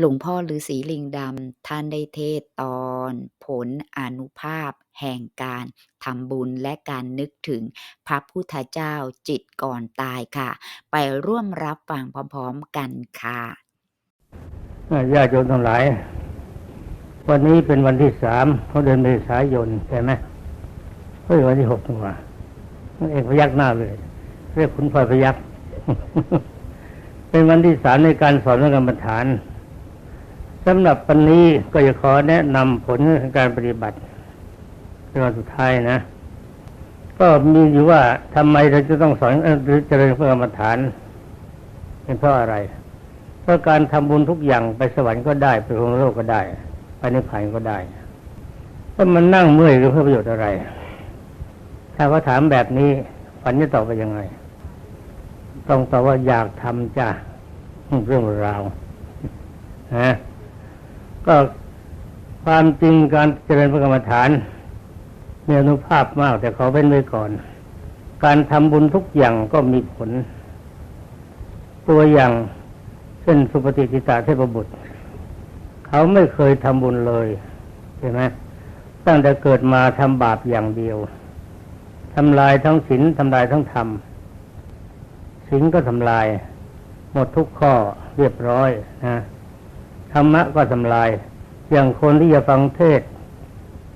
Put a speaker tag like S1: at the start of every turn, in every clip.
S1: หลวงพ่อฤาษีลิงดำท่านได้เทศตอนผลอนุภาพแห่งการทำบุญและการนึกถึงพระพุทธเจ้าจิตก่อนตายค่ะ ไปร่วมรับฟังพร้อมๆกันค่ะ
S2: ญาติโยมทั้งหลาย วันนี้เป็นวันที่สามเขาเดือนเมษายนใช่ไหมเฮ้ยวันที่หกนี่ว่านั่นเองพยักหน้าเลย เรียกคุณพลอยพยักเป็นวันที่สามในการสอนกรรมฐาน สำหรับวันนี้ก็จะขอแนะนำผลของการปฏิบัติเป็นวันสุดท้ายนะ ก็มีอยู่ว่าทำไมเราจะต้องสอนหรือเจริญกรรมฐานเป็นเพราะอะไร เพราะการทำบุญทุกอย่างไปสวรรค์ก็ได้ ไปพรหมโลกก็ได้ ไปนิพพานก็ได้ถ้ามันนั่งเมื่อยก็เพื่อประโยชน์อะไร ถ้าเขาถามแบบนี้ฝันจะตอบไปยังไง ต้องตอบว่าอยากทำจ้ะเรื่องราวฮะ ก็ความจริงการเจริญพระกรรมฐานมีอนุภาพมากแต่ขอเป็นไว้ก่อน การทำบุญทุกอย่างก็มีผล ตัวอย่างเช่นสุปฏิทิตาเทพบุตร เขาไม่เคยทำบุญเลยใช่ไหมตั้งแต่เกิดมาทำบาปอย่างเดียวทำลายทั้งศีลทำลายทั้งธรรมศีลก็ทำลาย หมดทุกข้อเรียบร้อยนะ ธรรมะก็ทำลาย อย่างคนที่จะฟังเทศ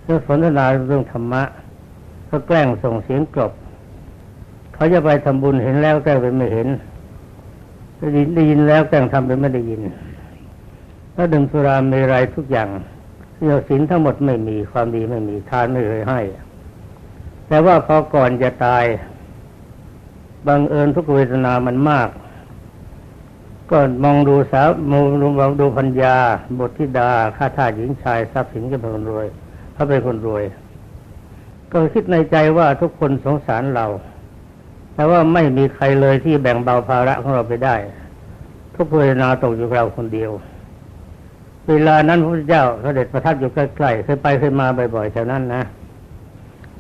S2: เรื่องสนทนาเรื่องธรรมะก็แกล้งส่งเสียงกลบ เขาจะไปทำบุญเห็นแล้วแกล้งไปไม่เห็นได้ยินได้ยินแล้วแกล้งทำไปไม่ได้ยินแล้วดื่มสุราเมรัยทุกอย่างเรื่องศีลทั้งหมดไม่มีความดีไม่มีทานไม่เคยให้ แต่ว่าพอก่อนจะตายบังเอิญทุกเวทนามันมาก ก็มองดูสาวมองมองดูพัญญาบทธิดาข้าทาสหญิงชายทรัพย์สินก็เป็นคนรวยเขาเป็นคนรวย ก็คิดในใจว่าทุกคนสงสารเรา แต่ว่าไม่มีใครเลยที่แบ่งเบาภาระของเราไปได้ ทุกเวนาตกอยู่เราคนเดียว เวลานั้นพระเจ้าเสด็จประทับอยู่ใกล้ๆเคยไปเคยมาบ่อยๆแถวนั้นนะ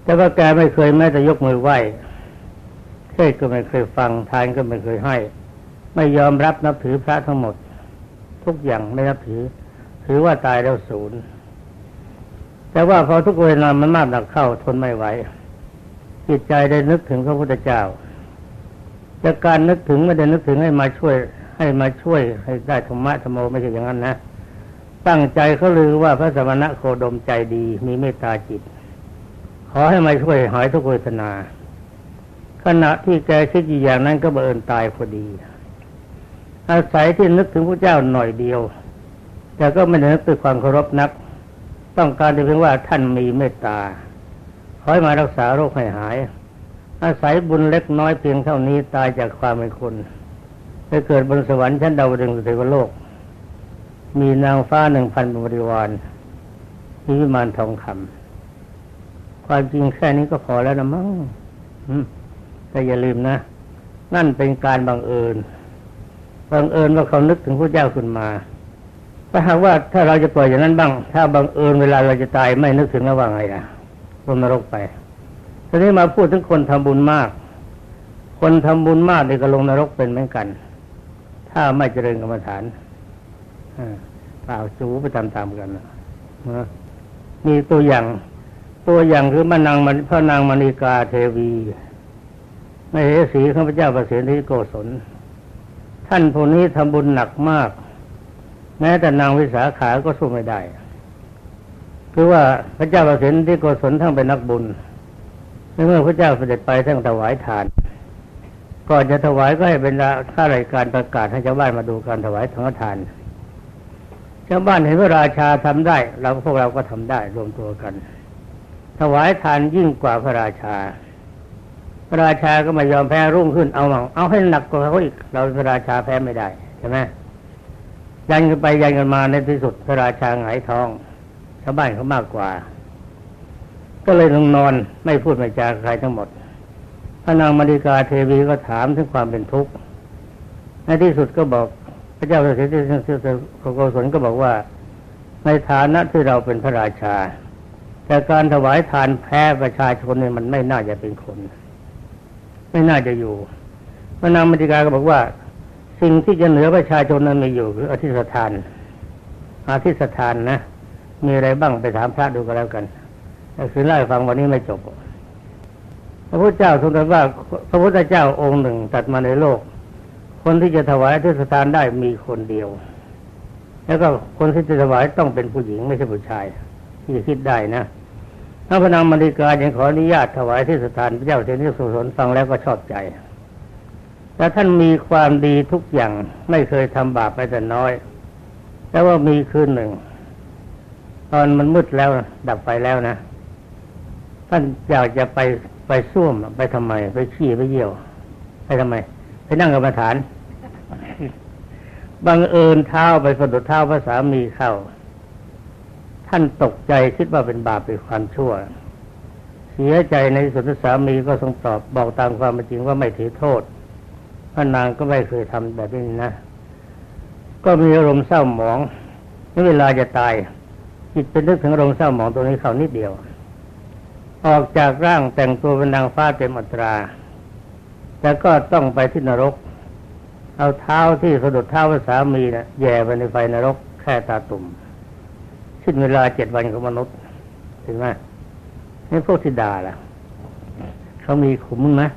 S2: แต่ว่าแกไม่เคยแม้แต่ยกมือไหว้เทศก็ไม่เคยฟังทานก็ไม่เคยให้ ไม่ยอมรับนับถือพระทั้งหมด ทุกอย่างไม่นับถือ ถือว่าตายแล้วศูนย์แต่ว่าพอทุกเวลามันมากหนักเข้าทนไม่ไหวจิตใจได้นึกถึงพระพุทธเจ้าจากการนึกถึงไม่ได้นึกถึงให้มาช่วย ให้มาช่วยให้ได้ธรรมะธรรมโมไม่ใช่อย่างนั้นนะตั้งใจเขาลือว่าพระสมณะโคดมใจดี มีเมตตาจิต ขอให้มาช่วยหายทุกเวทนา ขณะที่แกคิดอยู่อย่างนั้นก็บังเอิญตายพอดี อาศัยที่นึกถึงพระเจ้าหน่อยเดียว แต่ก็ไม่ได้นึกด้วยความเคารพนัก ต้องการจะเพียงว่าท่านมีเมตตาขอให้มารักษาโรคให้หาย อาศัยบุญเล็กน้อยเพียงเท่านี้ตายจากความเป็นคนไปเกิดบนสวรรค์ชั้นดาวดึงสเทวโลก มีนางฟ้าหนึ่งพันบริวารมีวิมานทองคำความจริงแค่นี้ก็พอแล้วนะมั้งแต่อย่าลืมนะ นั่นเป็นการบังเอิญ บังเอิญว่าเขานึกถึงพระเจ้าขึ้นมาถ้าหากว่าถ้าเราจะปล่อยอย่างนั้นบ้าง ถ้าบังเอิญเวลาเราจะตายไม่นึกถึงแล้วว่าไงนะลงนรกไปทีนี้มาพูดถึงคนทำบุญมาก คนทำบุญมากเนี่ก็ลงนรกเป็นเหมือนกัน ถ้าไม่เจริญกรรมฐานเปล่าจูไปตามๆกันนะมีตัวอย่าง ตัวอย่างคือมานางมันพระนางมณีกาเทวีในเหสีข้าพเจ้าประสิทธิโกศล ท่านผู้นี้ทำบุญหนักมาก แม้แต่นางวิสาขาก็สู้ไม่ได้ คือว่าพระเจ้าประสิทธิโกศลทั้งเป็นนักบุญเมื่อพระเจ้าเสด็จไปทั้งถวายทาน ก่อนจะถวายก็ให้เป็นข้ารายการประกาศให้ชาวบ้านมาดูการถวายทั้งทานชาวบ้านเห็นว่าราชาทำได้ เราพวกเราก็ทำได้รวมตัวกัน ถวายทานยิ่งกว่าพระราชา ระราชาก็ไม่ยอมแพ้รุ่งขึ้นเอาหมังเอาให้หนักกว่าเขาอีก เราพระราชาแพ้ไม่ได้ใช่ไหมยันกันไปยันกันมาในที่สุดพระราชาหงายท้องชาวบ้านเขามากกว่า ก็เลยลงนอนไม่พูดไม่จาใครทั้งหมดพระนางมณีกาเทวีก็ถามถึงความเป็นทุกข์ในที่สุดก็บอก พระเจ้าเสด็จโกศลก็บอกว่า ในฐานะที่เราเป็นพระราชา แต่การถวายทานแพ้ประชาชนเนี่ยมันไม่น่าจะเป็นคน ไม่น่าจะอยู่พระนางมณีกาก็บอกว่า สิ่งที่จะเหนือประชาชนนั้นมีอยู่คืออธิษฐานอาทิสถานนะมีอะไรบ้างไปถามพระดูก็แล้วกันแต่คือเล่าให้ฟังวันนี้ไม่จบ พระพุทธเจ้าทรงตรัสว่า พระพุทธเจ้าองค์หนึ่งตัดมาในโลก คนที่จะถวายอธิสถานได้มีคนเดียว แล้วก็คนที่จะถวายต้องเป็นผู้หญิงไม่ใช่ผู้ชายที่จะคิดได้นะ พระพนางมณีกายังขออนุญาตถวายที่สถานพระเจ้าเทนิสุสนฟังแล้วก็ชอบใจ แต่ท่านมีความดีทุกอย่างไม่เคยทำบาปไปแต่น้อย แต่ว่ามีคืนหนึ่ง ตอนมันมืดแล้วดับไฟแล้วนะ ท่านอยากจะไปไปส้วมไปทำไม ไปขี้ไปเยี่ยว ไปทำไม ไปนั่งกรรมฐานบังเอิญเท้าไปสะดุดเท้าพระสามีเข้า ท่านตกใจคิดว่าเป็นบาปเป็นความชั่ว เสียใจในที่สุดสามีก็ทรงตอบบอกตามความเป็นจริงว่าไม่ถือโทษพระนางก็ไม่เคยทำแบบนี้นะ ก็มีอารมณ์เศร้าหมองในเวลาจะตายจิตเป็นนึกถึงอารมณ์เศร้าหมองตัวนี้เขานิดเดียว ออกจากร่างแต่งตัวเป็นนางฟ้าเต็มอัตรา แต่ก็ต้องไปที่นรก เอาเท้าที่สะดุดเท้าพระสามีนะ่ะแย่ไปในไฟนรกแค่ตาตุ่ม สิ้นเวลาเจ็ดวันของมนุษย์เห็นไหมนี่พวกที่ด่าล่ะเขามีขุมนะ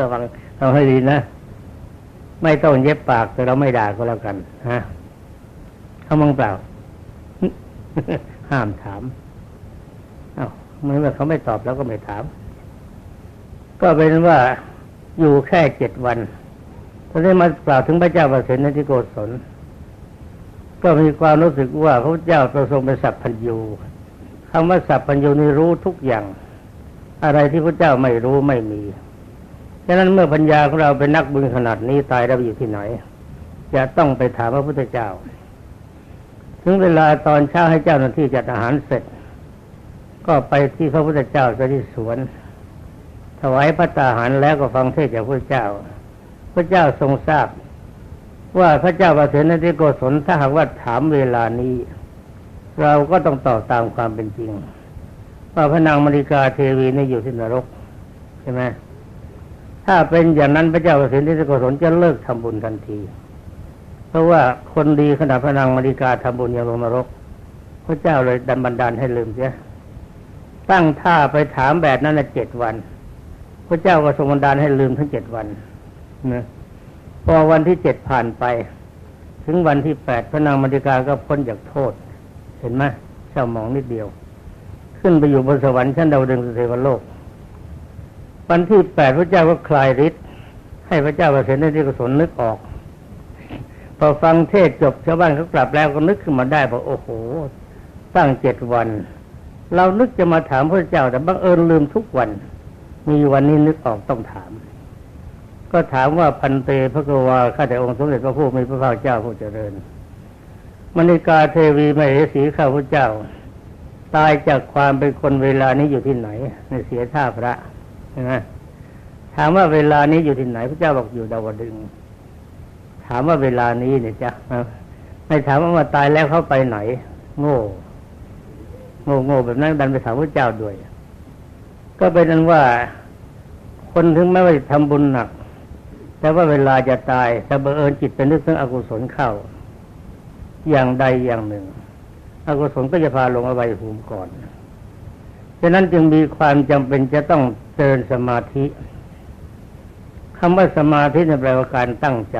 S2: ระวังเอาให้ดีนะไม่ต้องเย็บปากแต่เราไม่ด่าก็แล้วกันฮะเขามองเปล่า ห้ามถามเอา้าเมื่อเขาไม่ตอบแล้วก็ไม่ถาม ก็เป็นว่าอยู่แค่เจ็ดวันตอนนี้มากล่าถึงพระเจ้าประสิทธิ์นที่โกศล ก็มีความรู้สึกว่าพระเจ้าประทรงเป็นสัพพัญญูคำว่าสัพพัญญูนี่รู้ทุกอย่าง อะไรที่พระเจ้าไม่รู้ไม่มีฉะนั้นเมื่อปัญญาของเราเป็นนักบุญขนาดนี้ตายแล้วอยู่ที่ไหนจะต้องไปถามพระพุทธเจ้า ถึงเวลาตอนเช้าให้เจ้าหน้าที่จัดอาหารเสร็จ ก็ไปที่พระพุทธเจ้าไปที่สวน ถวายพระตาหารแล้วก็ฟังเทศจากพระเจ้า พระเจ้าทรงทราบ ว่าพระเจ้าประเสริฐนที่โกศลถ้าหากว่าถามเวลานี้ เราก็ต้องตอบตามความเป็นจริง ว่าพระนางมริกาเทวีนี่อยู่ที่นรกใช่ไหมถ้าเป็นอย่างนั้นพระเจ้าประเสริฐนที่โกศลจะเลิกทำบุญทันที เพราะว่าคนดีขนาดพระนางมริกาทำบุญยังลงนรก พระเจ้าเลยดันบันดาลให้ลืมเสียตั้งท่าไปถามแบบนั้นในเจ็ดวัน พระเจ้าก็ทรงบันดาลให้ลืมทั้งเจ็ดวันนะ พอวันที่เจ็ดผ่านไป ถึงวันที่แปดพระนางมริกาก็พ้นจากโทษ เห็นไหมเจ้ามองนิดเดียว ขึ้นไปอยู่บนสวรรค์ชั้นดาวดึงสเทวโลก วันที่แปดพระเจ้าก็คลายฤทธิ์ให้พระเจ้าประเสริฐในที่กุศลนึกออก พอฟังเทศจบชาวบ้านเขากลับแล้วก็นึกขึ้นมาได้บอกโอ้โห ตั้งเจ็ดวัน เรานึกจะมาถามพระเจ้าแต่บังเอิญลืมทุกวัน มีวันนี้นึกออกต้องถาม ก็ถามว่าพันเตพระกวาข้าแต่องค์สมเด็จพระผู้มีพระภาคเจ้าผู้เจริญมณิกาเทวีมเหสีข้าพระเจ้า ตายจากความเป็นคนเวลานี้อยู่ที่ไหนในเสียท่าพระใช่ไหมถามว่าเวลานี้อยู่ที่ไหน พระเจ้าบอกอยู่ดาวดึง ถามว่าเวลานี้เนี่ยจ้ะไม่ถามว่ามาตายแล้วเขาไปไหน โง่โง่โง่แบบนั้นดันไปถามพระเจ้าด้วย ก็เป็นนั้นว่า คนถึงแม้ว่าจะทำบุญหนัก แต่ว่าเวลาจะตายแต่บังเอิญจิตเป็นนึกถึงอกุศลเข้า อย่างใดอย่างหนึ่ง อกุศลก็จะพาลงอบายภูมิก่อนฉะนั้นจึงมีความจำเป็นจะต้องเจริญสมาธิคำว่าสมาธิในแปลว่าการตั้งใจ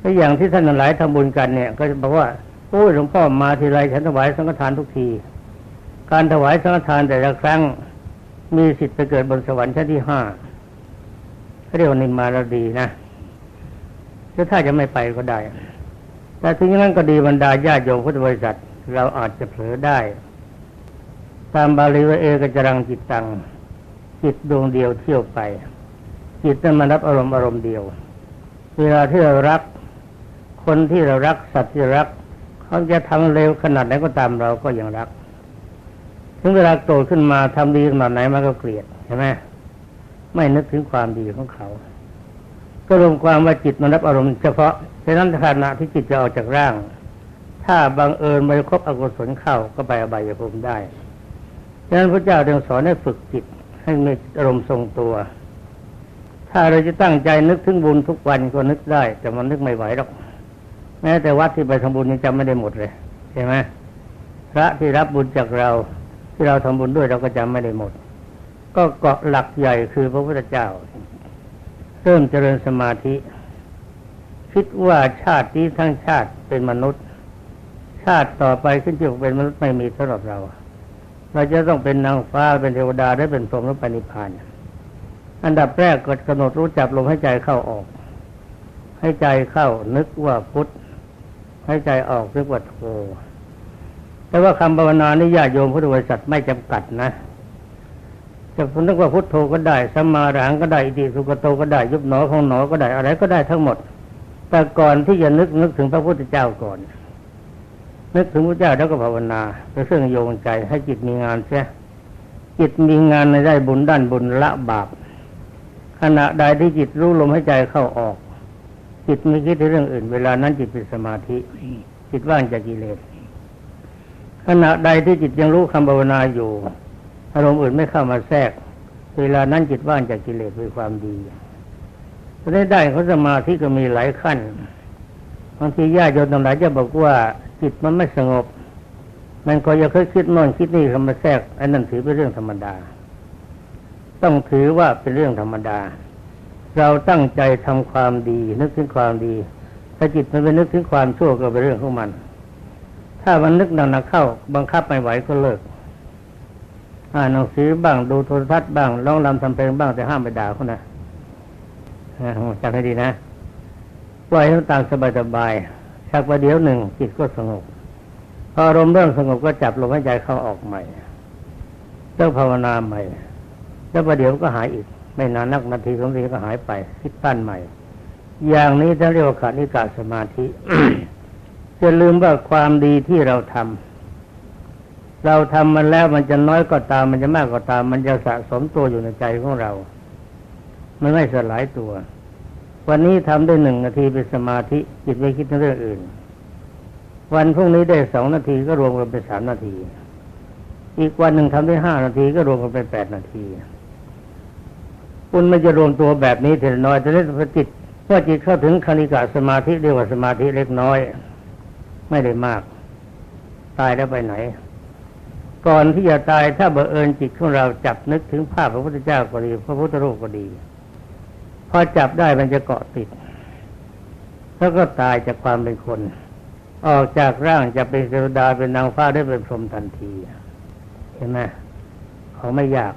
S2: และอย่างที่ท่านหลายทำบุญกันเนี่ย ก็จะบอกว่าโอ้ยหลวงพ่อมาทีไรฉันถวายสังฆทานทุกที การถวายสังฆทานแต่ละครั้ง มีสิทธิ์ไปเกิดบนสวรรค์ชั้นที่ห้า เขาเรียกว่านิมมารดีนะหรือถ้าจะไม่ไปก็ได้ แต่ถึงอย่างนั้นก็ดีบรรดาญาโยมพุทธบริษัท เราอาจจะเผลอได้ ตามบาลีว่าเอกจรังจิตตัง จิตดวงเดียวเที่ยวไป จิตนั้นมารับอารมณ์อารมณ์เดียว เวลาที่เรารัก คนที่เรารักสัตว์ที่รัก เขาจะทำเร็วขนาดไหนก็ตามเราก็ยังรัก ถึงเวลาโตขึ้นมาทำดีขนาดไหนมันก็เกลียดใช่ไหม ไม่นึกถึงความดีของเขา ก็รวมความว่าจิตมันรับอารมณ์เฉพาะฉะนั้นขณะที่จิตจะออกจากร่าง ถ้าบังเอิญไปครบอกุศลเข้าก็ไปอบายภูมิได้ฉะนั้นพระเจ้าจึงสอนให้ฝึกจิตให้มีอารมณ์ทรงตัว ถ้าเราจะตั้งใจนึกถึงบุญทุกวันก็นึกได้ แต่มันนึกไม่ไหวหรอก แม้แต่วัดที่ไปทำบุญยังจำไม่ได้หมดเลยใช่ไหมพระที่รับบุญจากเราที่เราทำบุญด้วยเราก็จำไม่ได้หมด ก็เกาะหลักใหญ่คือพระพุทธเจ้า เริ่มเจริญสมาธิ คิดว่าชาตินี้ทั้งชาติเป็นมนุษย์ ชาติต่อไปขึ้นจะเป็นมนุษย์ไม่มีสำหรับเรา เราจะต้องเป็นนางฟ้าเป็นเทวดาได้เป็นพรหมหรือปณิพานอันดับแรกก็กำหนดรู้จับลมให้ใจเข้าออก ให้ใจเข้านึกว่าพุทธให้ใจออกนึกว่าโทแต่ว่าคำภาวนานี่ญาติโยมพุทธบริษัทไม่จำกัดนะ จะนึกว่าพุทโธก็ได้สัมมาหลังก็ได้อิติสุกโตก็ได้ ยุบหนอของหนอก็ได้อะไรก็ได้ทั้งหมด แต่ก่อนที่จะนึกนึกถึงพระพุทธเจ้าก่อน นึกถึงพระเจ้าแล้วก็ภาวนาเป็นเครื่องโยงใจให้จิตมีงานเสียจิตมีงานในได้บุญด้านบุญละบาปขณะใดที่จิตรู้ลมให้ใจเข้าออก จิตไม่คิดถึงเรื่องอื่น เวลานั้นจิตเป็นสมาธิ จิตว่างจากกิเลสขณะใดที่จิตยังรู้คำภาวนาอยู่ อารมณ์อื่นไม่เข้ามาแทรก เวลานั้นจิตว่างจากกิเลสเป็นความดีจะได้ได้เขาสมาธิก็มีหลายขั้นบางทีญาติโยมต่างหลายจะบอกว่าจิตมันไม่สงบ มันก็จะเคยคิดโน่นคิดนี่เข้ามาแทรกอันนั้นถือเป็นเรื่องธรรมดา ต้องถือว่าเป็นเรื่องธรรมดา เราตั้งใจทำความดี นึกถึงความดี ถ้าจิตมันไปนึกถึงความชั่วก็เป็นเรื่องของมัน ถ้ามันนึกหนักๆเข้า บังคับไม่ไหวก็เลิก อ่านหนังสือบ้างดูโทรทัศน์บ้างร้องรำทำเพลงบ้างแต่ห้ามไปด่าเขานะจำให้ดีนะปล่อยให้ตามสบายๆชักประเดี๋ยวหนึ่งจิตก็สงบพออารมณ์เริ่มสงบก็จับลมหายใจเข้าออกใหม่เลิกภาวนาใหม่ แล้วประเดี๋ยวก็หายอีก ไม่นานนักนาทีสองนาทีก็หายไปคิดปั้นใหม่ อย่างนี้จะเรียกว่าขานิกาสมาธิจะลืมว่าความดีที่เราทำ เราทำมันแล้วมันจะน้อยก็ตามมันจะมากก็ตาม มันจะสะสมตัวอยู่ในใจของเรา มันไม่สลายตัว วันนี้ทำได้หนึ่งนาทีเป็นสมาธิจิตไม่คิดเรื่องอื่น วันพรุ่งนี้ได้สองนาทีก็รวมกันเป็นสามนาที อีกวันหนึ่งทำได้ห้านาทีก็รวมกันเป็นแปดนาทีคุณมันจะรวมตัวแบบนี้ทีละน้อยแต่นี้พอจิตเมื่อจิตเข้าถึงคณิกะสมาธิเรียกว่าสมาธิเล็กน้อย ไม่ได้มาก ตายแล้วไปไหน ก่อนที่จะตายถ้าบังเอิญจิตของเราจับนึกถึงภาพพระพุทธเจ้าก็ดี พระพุทธรูปก็ดีพอจับได้มันจะเกาะติด แล้วก็ตายจากความเป็นคน ออกจากร่างจะเป็นเทวดาเป็นนางฟ้าได้เป็นพรหมทันทีเห็นไหมของไม่ยาก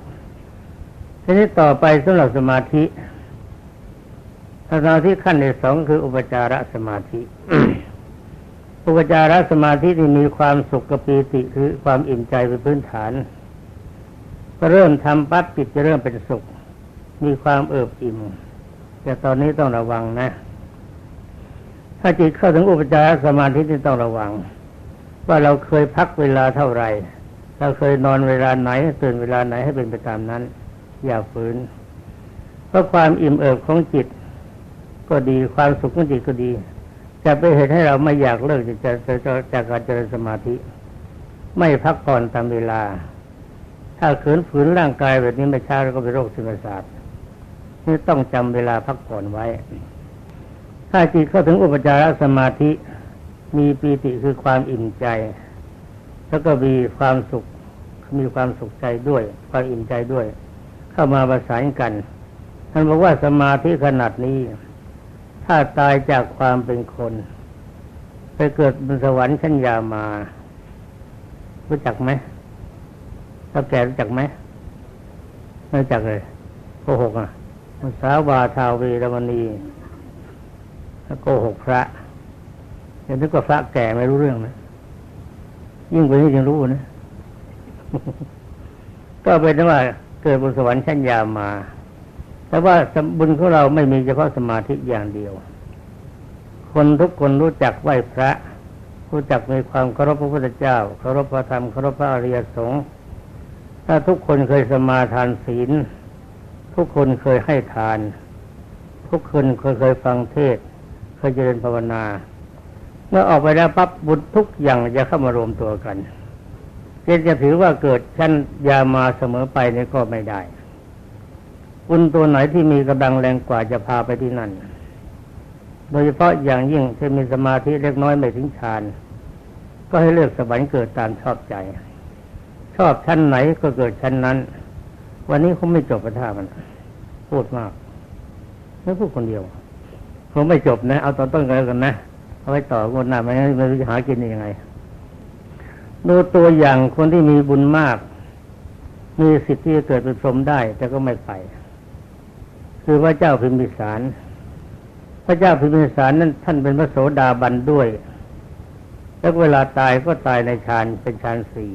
S2: ทีนี้ต่อไปสำหรับสมาธิสมาธิขั้นที่สองคืออุปจารสมาธิ อุปจารสมาธิที่มีความสุขกับปีติคือความอิ่มใจเป็นพื้นฐานก็เริ่มทำปั๊บจิตจะเริ่มเป็นสุข มีความเอิบอิ่ม แต่ตอนนี้ต้องระวังนะ ถ้าจิตเข้าถึงอุปจารสมาธิที่ต้องระวัง ว่าเราเคยพักเวลาเท่าไหร่เราเคยนอนเวลาไหนตื่นเวลาไหนให้เป็นไปตามนั้น อย่าฝืนเพราะความอิ่มเอิบของจิต ก็ดีความสุขของจิตก็ดี จะไปเหตุให้เราไม่อยากเลิกจะจะจะจากการเจริญสมาธิ ไม่พักผ่อนตามเวลา ถ้าขืนฝืนร่างกายแบบนี้ไม่ช้าเราก็เป็นโรคซึมเศร้านี่ต้องจำเวลาพักผ่อนไว้ ถ้าจิตเข้าถึงอุปจารสมาธิ มีปีติคือความอิ่มใจ แล้วก็มีความสุข มีความสุขใจด้วย ความอิ่มใจด้วย เข้ามาประสานกันท่านบอกว่าสมาธิขนาดนี้ ถ้าตายจากความเป็นคน ไปเกิดบนสวรรค์ชั้นยามา รู้จักไหมถ้าแก่รู้จักไหมไม่รู้จักเลยโกหกอะมสาวาทาวีรมณีแล้วโกหกพระเห็นนึกว่าพระแก่ไม่รู้เรื่องนะ ยิ่งกว่านี้ยังรู้นะ ก็เป็นว่าเกิดบนสวรรค์ชั้นยามา แต่ว่าบุญของเราไม่มีเฉพาะสมาธิอย่างเดียว คนทุกคนรู้จักไหว้พระ รู้จักมีความเคารพพระพุทธเจ้าเคารพพระธรรมเคารพพระอริยสงฆ์ถ้าทุกคนเคยสมาทานศีล ทุกคนเคยให้ทาน ทุกคนเคยเคยฟังเทศ เคยเจริญภาวนา เมื่อออกไปแล้วปั๊บบุญทุกอย่างจะเข้ามารวมตัวกันจะถือว่าเกิดชั้นยามาเสมอไปนี่ก็ไม่ได้ บุญตัวไหนที่มีกำลังแรงกว่าจะพาไปที่นั่น โดยเฉพาะอย่างยิ่งที่มีสมาธิเล็กน้อยไม่ถึงฌาน ก็ให้เลือกสวรรค์เกิดตามชอบใจ ชอบชั้นไหนก็เกิดชั้นนั้น วันนี้เขาไม่จบประท่ามันพูดมากไม่พูดคนเดียวผมไม่จบนะ เอาตอนต้นกันแล้วกันนะ เอาไว้ต่องวหน้าไม่งั้นไม่รู้จะหากินยังไงดูตัวอย่างคนที่มีบุญมาก มีสิทธิ์ที่จะเกิดเป็นพรหมได้ แต่ก็ไม่ไป คือพระเจ้าพิมพิสาร พระเจ้าพิมพิสารนั้นท่านเป็นพระโสดาบันด้วย แล้วเวลาตายก็ตายในฌานเป็นฌานสี่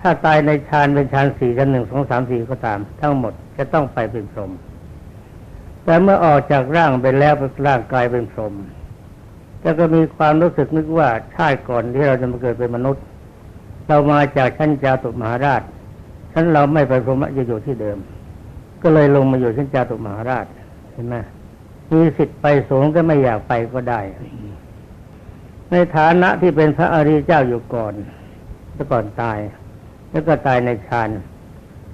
S2: ถ้าตายในฌานเป็นฌานสี่กันหนึ่งสองสามสี่ก็ตาม ทั้งหมดจะต้องไปเป็นพรหมแต่เมื่อออกจากร่างไปแล้วร่างกายเป็นพรหมแล้วก็มีความรู้สึกนึกว่าชาติก่อนที่เราจะมาเกิดเป็นมนุษย์ เรามาจากชั้นจาตุมหาราชชั้นเราไม่ไปพรหมจะอยู่ที่เดิม ก็เลยลงมาอยู่ชั้นจาตุมหาราชเห็นไหมมีสิทธิ์ไปสูงก็ไม่อยากไปก็ได้ ในฐานะที่เป็นพระอริยเจ้าอยู่ก่อนแล้วก่อนตาย แล้วก็ตายในฌาน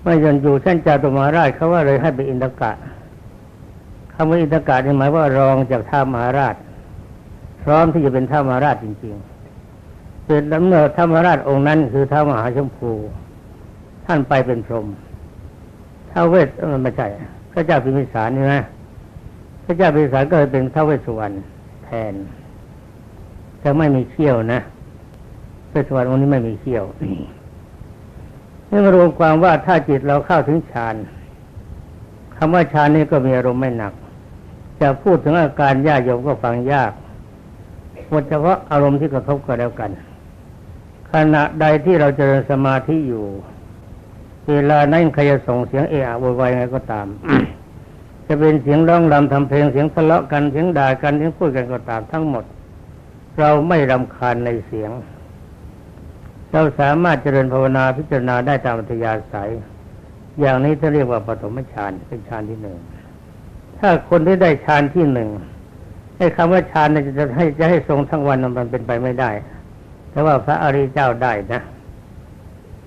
S2: เมื่อยันอยู่ชั้นจาตุมหาราชเขาว่าเลยให้ไปอินทกะคำว่าอินทกะนี่หมายว่ารองจากท้ามหาราช พร้อมที่จะเป็นท้ามหาราชจริงๆเป็นลำเนิดท้ามหาราชองค์นั้น คือท้ามหาชมพู ท่านไปเป็นพรหม ท้าเวสเออไม่ใช่พระเจ้าพิมิสารนี่นะพระเจ้าพิมิสารก็เลยเป็นท้าเวสสุวรรณแทนแต่ไม่มีเขี้ยวนะเวสสุวรรณองค์นี้ไม่มีเขี้ยวนี่มารวมความว่าถ้าจิตเราเข้าถึงฌานคำว่าฌานนี้ก็มีอารมณ์ไม่หนัก จะพูดถึงอาการยากโยมก็ฟังยากหมดเฉพาะอารมณ์ที่กระทบกันแล้วกัน ขณะใดที่เราเจริญสมาธิอยู่ เวลานั้นใครจะส่งเสียงเอะอะโวยวายไงก็ตาม จะเป็นเสียงร้องรำทำเพลงเสียงทะเลาะกันเสียงด่ากันเสียงพูดกันก็ตามทั้งหมด เราไม่รำคาญในเสียง เราสามารถเจริญภาวนาพิจารณาได้ตามอัธยาศัย อย่างนี้ถ้าเรียกว่าปฐมฌานเป็นฌานที่หนึ่งถ้าคนที่ได้ฌานที่หนึ่งให้คำว่าฌานเนี่ยจะให้จะให้ทรงทั้งวันมันเป็นไปไม่ได้ แต่ว่าพระอริยเจ้าได้นะ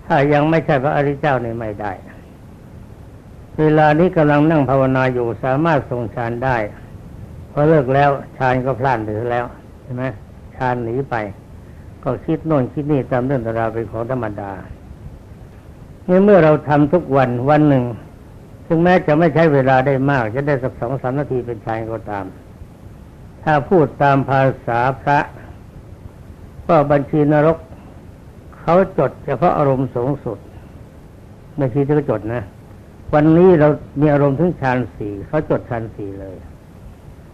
S2: ถ้ายังไม่ใช่พระอริยเจ้านี่ไม่ได้ เวลานี้กำลังนั่งภาวนาอยู่สามารถทรงฌานได้พอเลิกแล้วฌานก็พลาดไปแล้วใช่ไหมฌานหนีไป ก็คิดโน่นคิดนี่ตามเรื่องตราวเป็นของธรรมดานี่เมื่อเราทำทุกวันวันหนึ่งถึงแม้จะไม่ใช้เวลาได้มาก จะได้สักสองสามนาทีเป็นชายก็ตาม ถ้าพูดตามภาษาพระ ก็บัญชีนรก เขาจดเฉพาะอารมณ์สูงสุดบัญชีที่เขาจดนะ วันนี้เรามีอารมณ์ถึงฌานสี่เขาจดฌานสี่เลย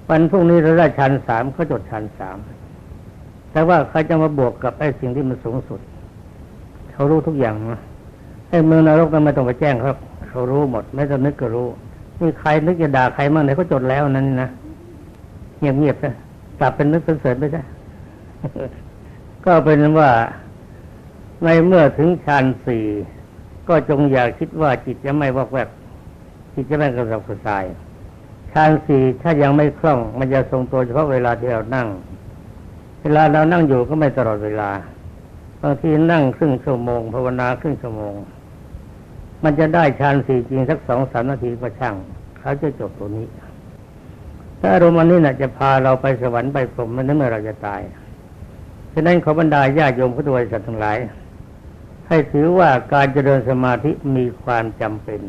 S2: วันพรุ่งนี้เราได้ฌานสามเขาจดฌานสามแต่ว่าเขาจะมาบวกกับไอ้สิ่งที่มันสูงสุด เขารู้ทุกอย่างนะไอ้เมืองนรกนั้นไม่ต้องไปแจ้งครับเขารู้หมดไม่ต้องนึกก็รู้นี่ใครนึกจะด่าใครมั่งเนี่ยเขาจดแล้วนั่นนะเงียบๆนะกลับเป็นนึกเสริญไปซะก็เป็นว่า ในเมื่อถึงฌานสี่ก็จงอย่าคิดว่าจิตจะไม่วอกแวกจิตจะไม่กระสับกระส่ายฌานสี่ถ้ายังไม่คล่อง มันจะทรงตัวเฉพาะเวลาที่เรานั่ง เวลาเรานั่งอยู่ก็ไม่ตลอดเวลาบางทีนั่งครึ่งชั่วโมงภาวนาครึ่งชั่วโมง มันจะได้ฌานสี่จริงสักสองสามนาทีก็ช่างเขาจะจบตัวนี้ ถ้าอารมณ์อันนี้นะ่ะจะพาเราไปสวรรค์ไปพรหมมันนั่นเมื่อเราจะตายฉะนั้นขอบรรดาญาโยมพุทธบริษัททั้งหลาย ให้ถือว่าการเจริญสมาธิมีความจำเป็น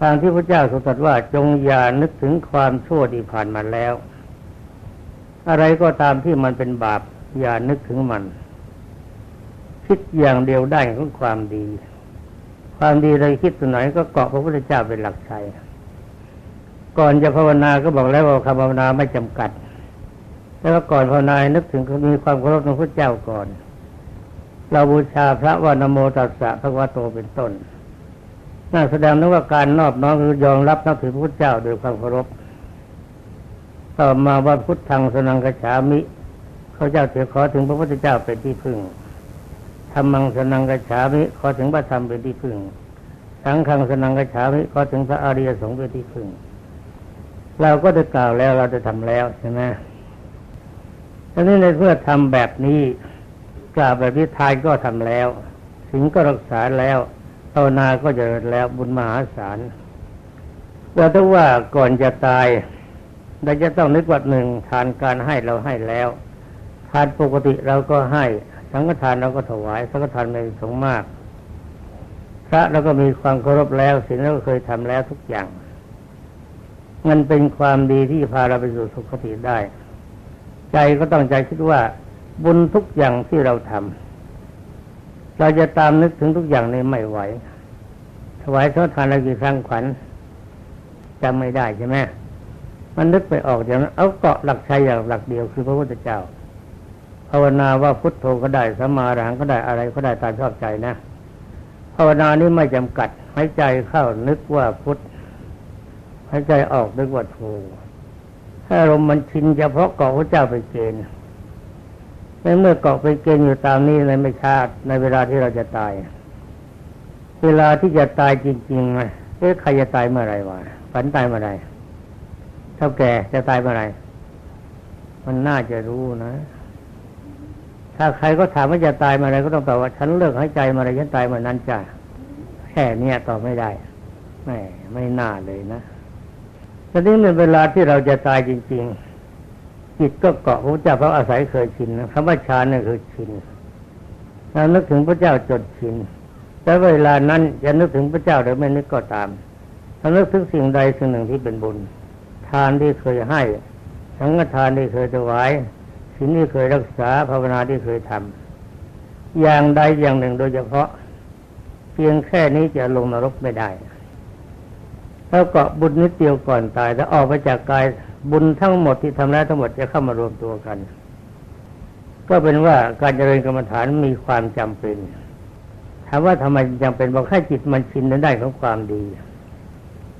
S2: ทางที่พระเจ้าทรงตรัสว่าจงอย่านึกถึงความชั่วที่ผ่านมาแล้ว อะไรก็ตามที่มันเป็นบาป อย่านึกถึงมัน คิดอย่างเดียวได้ของความดี ความดีเราคิดตัวไหนก็เกาะพระพุทธเจ้าเป็นหลักชัยก่อนจะภาวนาก็บอกแล้วว่าคำภาวนาไม่จำกัด แล้วก็ก่อนภาวนานึกถึงมีความเคารพในพระเจ้าก่อน เราบูชาพระว่านโมตัสสะพระวะโตเป็นต้นน่าแสดงนึกว่าการนอบน้อมคือยอมรับนับถือพระพุทธเจ้าโดยความเคารพ ต่อมาว่าพุทธังสนังกฉามิ เขาเจ้าเถือขอถึงพระพุทธเจ้าเป็นที่พึ่งธรรมังสนังกฉามิ ขอถึงพระธรรมเป็นที่พึ่ง สังฆังสนังกฉามิ ขอถึงพระอริยสงฆ์เป็นที่พึ่ง เราก็ได้กล่าวแล้วเราจะทำแล้วใช่ไหมทีนี้ในเมื่อทำแบบนี้ กล่าวแบบนี้ทานก็ทำแล้วสิงก็รักษาแล้วภาวนาก็เจริญแล้วบุญมหาศาลว่าถ้าว่าก่อนจะตายเราจะต้องนึกว่าหนึ่งทานการให้เราให้แล้ว ทานปกติเราก็ให้ สังฆทานเราก็ถวายสังฆทานในสงมาก พระเราก็มีความเคารพแล้วศีลเราก็เคยทำแล้วทุกอย่าง มันเป็นความดีที่พาเราไปสู่สุคติได้ ใจก็ต้องใจคิดว่า บุญทุกอย่างที่เราทำเราจะตามนึกถึงทุกอย่างในไม่ไหว ถวายสังฆทานเรากี่ครั้งขวัญจำไม่ได้ใช่ไหมมันนึกไปออกอย่างนั้นเอาเกาะหลักชัยอย่างหลักเดียวคือพระพุทธเจ้า ภาวนาว่าพุทโธก็ได้สัมมาอรหังก็ได้อะไรก็ได้ตามชอบใจนะภาวนานี้ไม่จำกัดหายใจเข้านึกว่าพุทหายใจออกนึกว่าโธถ้าลมมันชินเฉพาะเกาะพระเจ้าไปเกณฑ์ ในเมื่อเกาะไปเกณฑ์อยู่ตามนี้ในไม่ช้าในเวลาที่เราจะตาย เวลาที่จะตายจริงๆไหมเอ๊ะใครจะตายเมื่อไรวะฝันตายเมื่อไรเท่าแก่จะตายเมื่อไรมันน่าจะรู้นะ ถ้าใครก็ถามว่าจะตายเมื่อไรก็ต้องตอบว่าฉันเลิกหายใจเมื่อไรฉันตายเมื่อนั้นจ้ะแค่เนี้ยตอบไม่ได้ ไม่ไม่น่าเลยนะทีนี้ในเวลาที่เราจะตายจริง ๆ จิตก็เกาะพระเจ้าเพราะอาศัยเคยชินนะคำว่าฌานเนี่ยคือชินเรานึกถึงพระเจ้าจดชิน แต่เวลานั้นจะนึกถึงพระเจ้าหรือไม่นึกก็ตามถ้านึกถึงสิ่งใดสิ่งหนึ่งที่เป็นบุญ ทานที่เคยให้สังฆทานที่เคยถวายศีลที่เคยรักษาภาวนาที่เคยทำอย่างใดอย่างหนึ่งโดยเฉพาะ เพียงแค่นี้จะลงนรกไม่ได้แล้วก็บุญนิดเดียวก่อนตายถ้าออกไปจากกาย บุญทั้งหมดที่ทำแล้วทั้งหมดจะเข้ามารวมตัวกัน ก็เป็นว่าการเจริญกรรมฐานมีความจำเป็นถามว่าทำไมจำเป็นบอกให้จิตมันชินในได้ของความดี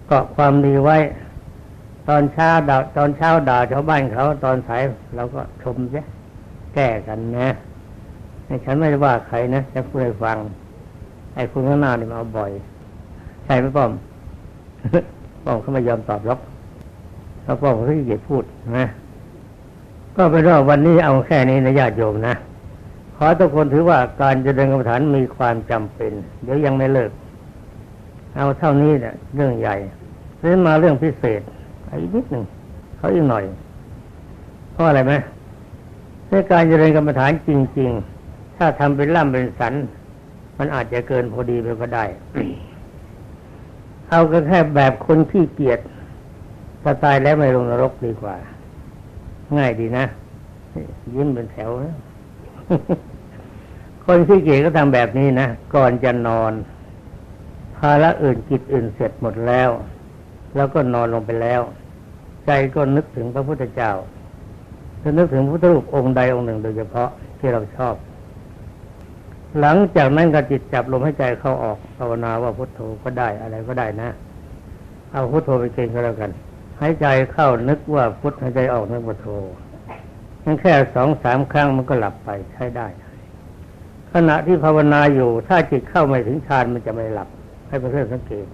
S2: เกาะความดีไว้ ตอนเช้าด่าตอนเช้าด่าชาวบ้านเขาตอนสายเราก็ชมใช่แก้กันนะฉันไม่ได้ว่าใครนะจะพูดให้ฟัง ไอ้คุณข้างหน้านี่มาเอาบ่อย ใช่ไหมป้อมป้อมเขาไม่ยอมตอบรับ เขาป้อมเขาขี้เกียจพูดนะ ก็เป็นว่าวันนี้เอาแค่นี้นะญาติโยมนะ ขอทุกคนถือว่าการเจริญกรรมฐานมีความจำเป็น เดี๋ยวยังไม่เลิก เอาเท่านี้เนี่ยเรื่องใหญ่เรื่องมาเรื่องพิเศษอีกนิดหนึ่งเขาอีกหน่อย เพราะอะไรไหมในการเจริญกรรมฐานจริง ๆ ถ้าทำเป็นล่ำเป็นสัน มันอาจจะเกินพอดีไปก็ได้ เอาก็แค่แบบคนขี้เกียจ ถ้าตายแล้วไม่ลงนรกดีกว่า ง่ายดีนะยิ้มเป็นแถวนะคนขี้เกียจก็ทำแบบนี้นะ ก่อนจะนอน ภาระอื่นกิจอื่นเสร็จหมดแล้ว แล้วก็นอนลงไปแล้ว ใจก็นึกถึงพระพุทธเจ้าจะนึกถึงพระพุทธรูปองค์ใดองค์หนึ่งโดยเฉพาะที่เราชอบ หลังจากนั้นก็จิตจับลมให้ใจเข้าออกภาวนาว่าพุทโธก็ได้อะไรก็ได้นะ เอาพุทโธไปเก่งก็แล้วกัน หายใจเข้านึกว่าพุทหายใจออกนึกว่าโธนั่นแค่สองสามครั้งมันก็หลับไปใช้ได้ ขณะที่ภาวนาอยู่ ถ้าจิตเข้าไม่ถึงฌานมันจะไม่หลับ ให้เพื่อนสังเกต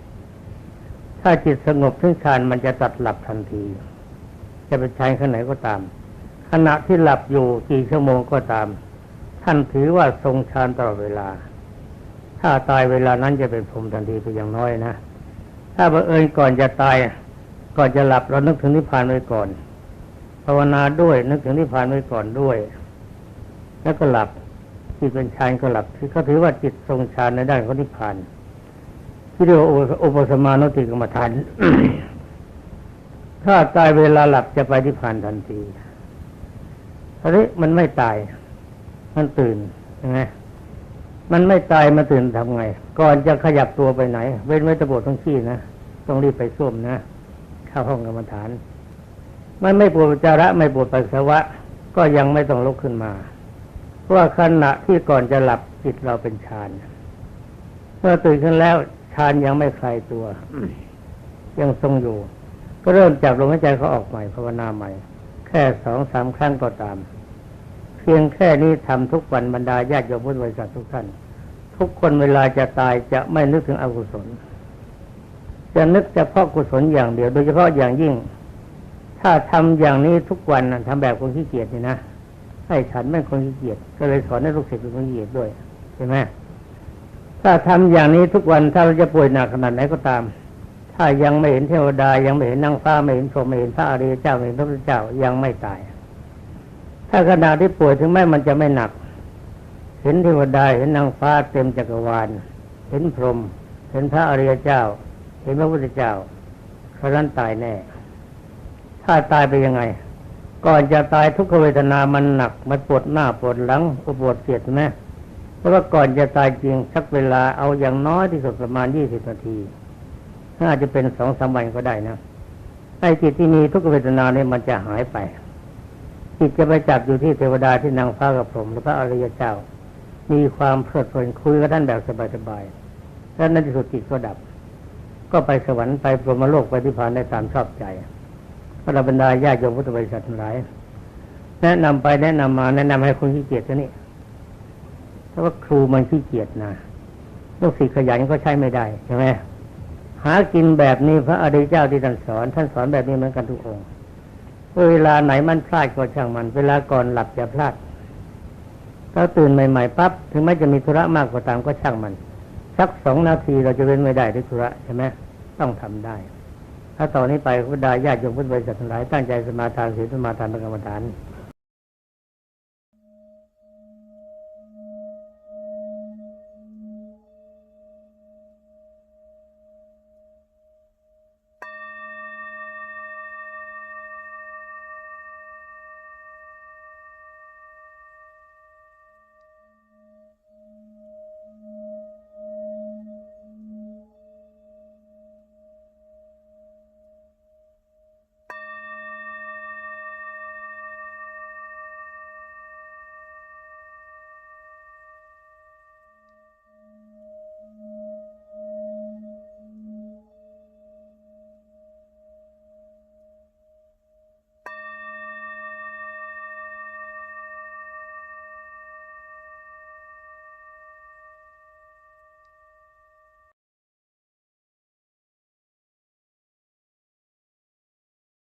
S2: ถ้าจิตสงบถึงฌานมันจะตัดหลับทันที จะเป็นฌานขนาดไหนก็ตาม ขณะที่หลับอยู่กี่ชั่วโมงก็ตาม ท่านถือว่าทรงฌานตลอดเวลา ถ้าตายเวลานั้นจะเป็นพรมทันทีไปอย่างน้อยนะถ้าบังเอิญก่อนจะตาย ก่อนจะหลับเรานึกถึงนิพพานไว้ก่อน ภาวนาด้วยนึกถึงนิพพานไว้ก่อนด้วย แล้วก็หลับจิตเป็นฌานก็หลับที่เขาถือว่าจิตทรงฌานในด้านของนิพพานที่เรียกว่าอุปสมานุติกรรมฐานถ้าตายเวลาหลับจะไปนิพพานทันทีทีนี้มันไม่ตาย มันตื่นใช่ไหมมันไม่ตายมาตื่นทำไง ก่อนจะขยับตัวไปไหน เว้นไว้ตะโบดต้องขี้นะ ต้องรีบไปส้วมนะ เข้าห้องกรรมฐาน มันไม่ปวดจาระไม่ปวดปัสสาวะ ก็ยังไม่ต้องลุกขึ้นมา เพราะาขณะที่ก่อนจะหลับจิตเราเป็นฌานเมื่อตื่นขึ้นแล้วฌานยังไม่คลายตัว ยังทรงอยู่ ก็เริ่มจับลมหายใจเขาออกใหม่ภาวนาใหม่ แค่สองสามครั้งก็ตาม เพียงแค่นี้ทำทุกวันบรรดาญาติโยมพุทธบริษัททุกท่าน ทุกคนเวลาจะตายจะไม่นึกถึงอกุศล จะนึกเฉพาะกุศลอย่างเดียว โดยเฉพาะอย่างยิ่ง ถ้าทำอย่างนี้ทุกวันนะทำแบบคนขี้เกียจนี่นะให้ฉันไม่คนขี้เกียจก็เลยสอนให้ลูกศิษย์เป็นคนขี้เกียจด้วยใช่ไหมถ้าทำอย่างนี้ทุกวันถ้าเราจะป่วยหนักขนาดไหนก็ตาม ถ้ายังไม่เห็นเทวดา ยังไม่เห็นนางฟ้าไม่เห็นพรหมไม่เห็นพระอริยเจ้าไม่เห็นพระพุทธเจ้ายังไม่ตาย ถ้าขณะที่ป่วยถึงแม้มันจะไม่หนัก เห็นเทวดาเห็นนางฟ้าเต็มจักรวาล เห็นพรหมเห็นพระอริยเจ้า เห็นพระพุทธเจ้าเพราะนั้นตายแน่ ถ้าตายไปยังไง ก่อนจะตายทุกขเวทนามันหนัก มันปวดหน้าปวดหลังปวดเสียดไหมเพราะว่าก่อนจะตายจริงสักเวลาเอาอย่างน้อยที่สุดประมาณยี่สิบนาทีน่าจะเป็นสองสามวันก็ได้นะไอ้จิตที่มีทุกขเวทนาเนี่ยมันจะหายไปจิตจะไปจับอยู่ที่เทวดาที่นางฟ้ากับพรหมหรือพระอริยเจ้า มีความเพลิดเพลินคุยกับท่านแบบสบายๆแล้วในที่สุดจิตก็ดับ ก็ไปสวรรค์ไปพรหมโลกไปที่พานได้ตามชอบใจพระบรรดาญาติโยมพุทธบริษัททั้งหลายแนะนำไปแนะนำมาแนะนำให้คนขี้เกียจตัวนี้เพราะว่าครูมันขี้เกียจนะลูกศิษย์ขยันก็ใช้ไม่ได้ใช่ไหมหากินแบบนี้พระอริยเจ้าที่ท่านสอน ท่านสอนแบบนี้เหมือนกันทุกองค์เวลาไหนมันพลาดก็ช่างมัน เวลาก่อนหลับอย่าพลาดถ้าตื่นใหม่ๆปั๊บถึงแม้จะมีธุระมากก็ตามก็ช่างมัน สักสองนาทีเราจะเว้นไม่ได้ด้วยธุระใช่ไหมต้องทำได้ ถ้าตอนนี้ไปพุทธาญาติโยมพุทธบริษัททั้งหลายตั้งใจสมาทานศีลสมาทานเป็นกรรมฐาน